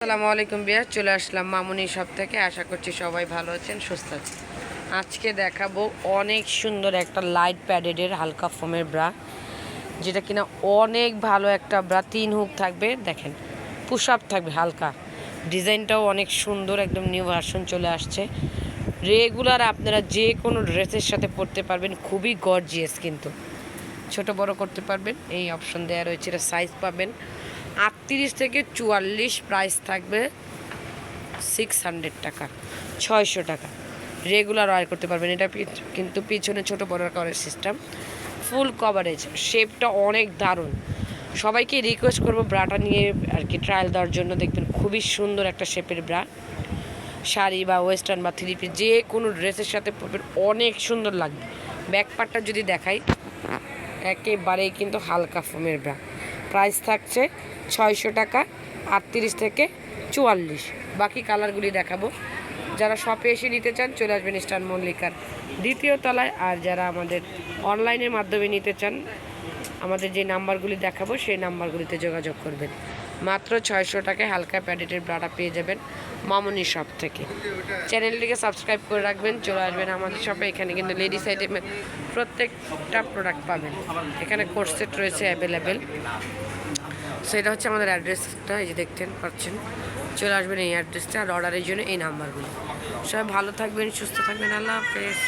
আসসালামু আলাইকুম বিয়া চলে আসলাম মামুনি সব থেকে। আশা করছি সবাই ভালো আছেন, সুস্থ আছেন। আজকে দেখাবো অনেক সুন্দর একটা লাইট প্যাডেডের হালকা ফোমের ব্রা যেটা কিনা অনেক ভালো একটা ব্রা তিন হুক থাকবে, দেখেন পুশ আপ থাকবে হালকা। ডিজাইনটাও অনেক সুন্দর, একদম নিউ ভার্সন চলে আসছে। রেগুলার আপনারা যে কোনো ড্রেসের সাথে পরতে পারবেন, খুবই গর্জিয়াস কিন্তু। ছোট বড় করতে পারবেন, এই অপশন দেওয়া রয়েছে, এটা সাইজ পাবেন। আটত্রিশ থেকে চুয়াল্লিশ প্রাইস থাকবে সিক্স হান্ড্রেড টাকা, ছয়শো টাকা। রেগুলার ওয়ার করতে পারবেন, এটা কিন্তু পিছনে ছোট বড় করার সিস্টেম ফুল কভারেজ শেপটা অনেক দারুণ। সবাইকে রিকোয়েস্ট করব ব্রাটা নিয়ে আর কি ট্রায়াল দেওয়ার জন্য। দেখবেন খুবই সুন্দর একটা শেপের ব্রা। শাড়ি বা ওয়েস্টার্ন বা থ্রি পিস যে কোনো ড্রেসের সাথে পরবেন, অনেক সুন্দর লাগবে। ব্যাক পার্টটা যদি দেখাই, একেবারেই কিন্তু হালকা ফোমের ব্রা। প্রাইস থাকছে ছয়শো টাকা, আটত্রিশ থেকে চুয়াল্লিশ। বাকি কালারগুলি দেখাবো। যারা শপে এসে নিতে চান, চলে আসবেন ইস্টার্ন মল্লিকার দ্বিতীয় তলায়। আর যারা আমাদের অনলাইনের মাধ্যমে নিতে চান আমাদের যে নাম্বারগুলি দেখাবো, সেই নাম্বারগুলিতে যোগাযোগ করবেন। মাত্র ছয়শো টাকায় হালকা প্যাডেটের ব্রাটা পেয়ে যাবেন মামনি শপ থেকে। চ্যানেলটিকে সাবস্ক্রাইব করে রাখবেন, চলে আসবেন আমাদের শপে। এখানে কিন্তু লেডিস আইটেমের প্রত্যেকটা প্রোডাক্ট পাবেন। এখানে কোর্সেট রয়েছে অ্যাভেলেবেল। সেটা হচ্ছে আমাদের অ্যাড্রেসটা, এই যে দেখতেন, পাচ্ছেন। চলে আসবেন এই অ্যাড্রেসটা আর অর্ডারের জন্য এই নাম্বারগুলো। সবাই ভালো থাকবেন, সুস্থ থাকবেন। আল্লাহ হাফেজ।